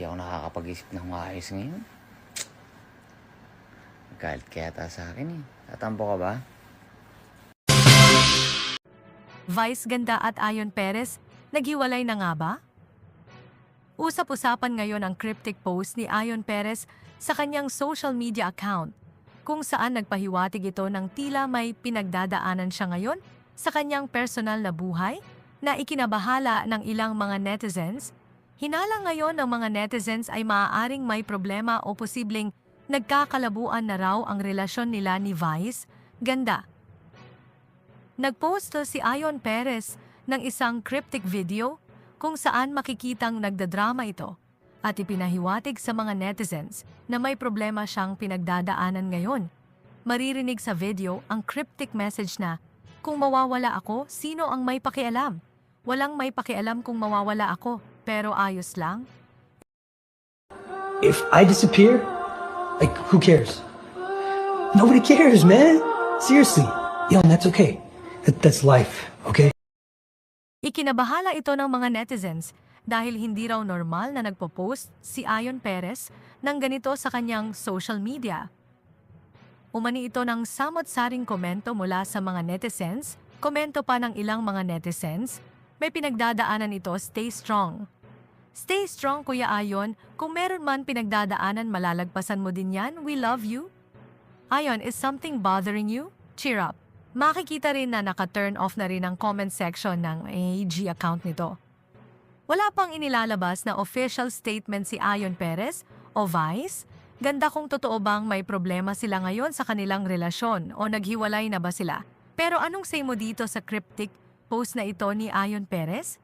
Di ako nakakapag-isip ng maayos ngayon. Galit kaya ata sa akin eh. Tatampo ka ba? Vice Ganda at Ayon Perez, naghiwalay na nga ba? Usap-usapan ngayon ang cryptic post ni Ayon Perez sa kanyang social media account, kung saan nagpahiwatig ito ng tila may pinagdadaanan siya ngayon sa kanyang personal na buhay na ikinabahala ng ilang mga netizens. Hinala ngayon ng mga netizens ay maaaring may problema o posibleng nagkakalabuan na raw ang relasyon nila ni Vice, Ganda. Nagpost si Ayon Perez ng isang cryptic video kung saan makikitang nagdadrama ito at ipinahiwatig sa mga netizens na may problema siyang pinagdadaanan ngayon. Maririnig sa video ang cryptic message na, Kung mawawala ako, sino ang may pakialam? Walang may pakialam kung mawawala ako, pero ayos lang. If I disappear, like, who cares? Nobody cares, man. Seriously. Yo, that's okay. That, that's life, okay? Ikinabahala ito ng mga netizens dahil hindi raw normal na nagpo-post si Ayon Perez ng ganito sa kanyang social media. Umani ito ng samot-saring komento mula sa mga netizens, komento pa ng ilang mga netizens, may pinagdadaanan ito stay strong. Stay strong Kuya Ayon, kung meron man pinagdadaanan malalagpasan mo din yan, we love you. Ayon, is something bothering you? Cheer up. Makikita rin na naka-turn off na rin ang comment section ng AG account nito. Wala pang inilalabas na official statement si Ayon Perez o Vice. Ganda kung totoo bang may problema sila ngayon sa kanilang relasyon o naghiwalay na ba sila. Pero anong say mo dito sa cryptic post na ito ni Ayon Perez?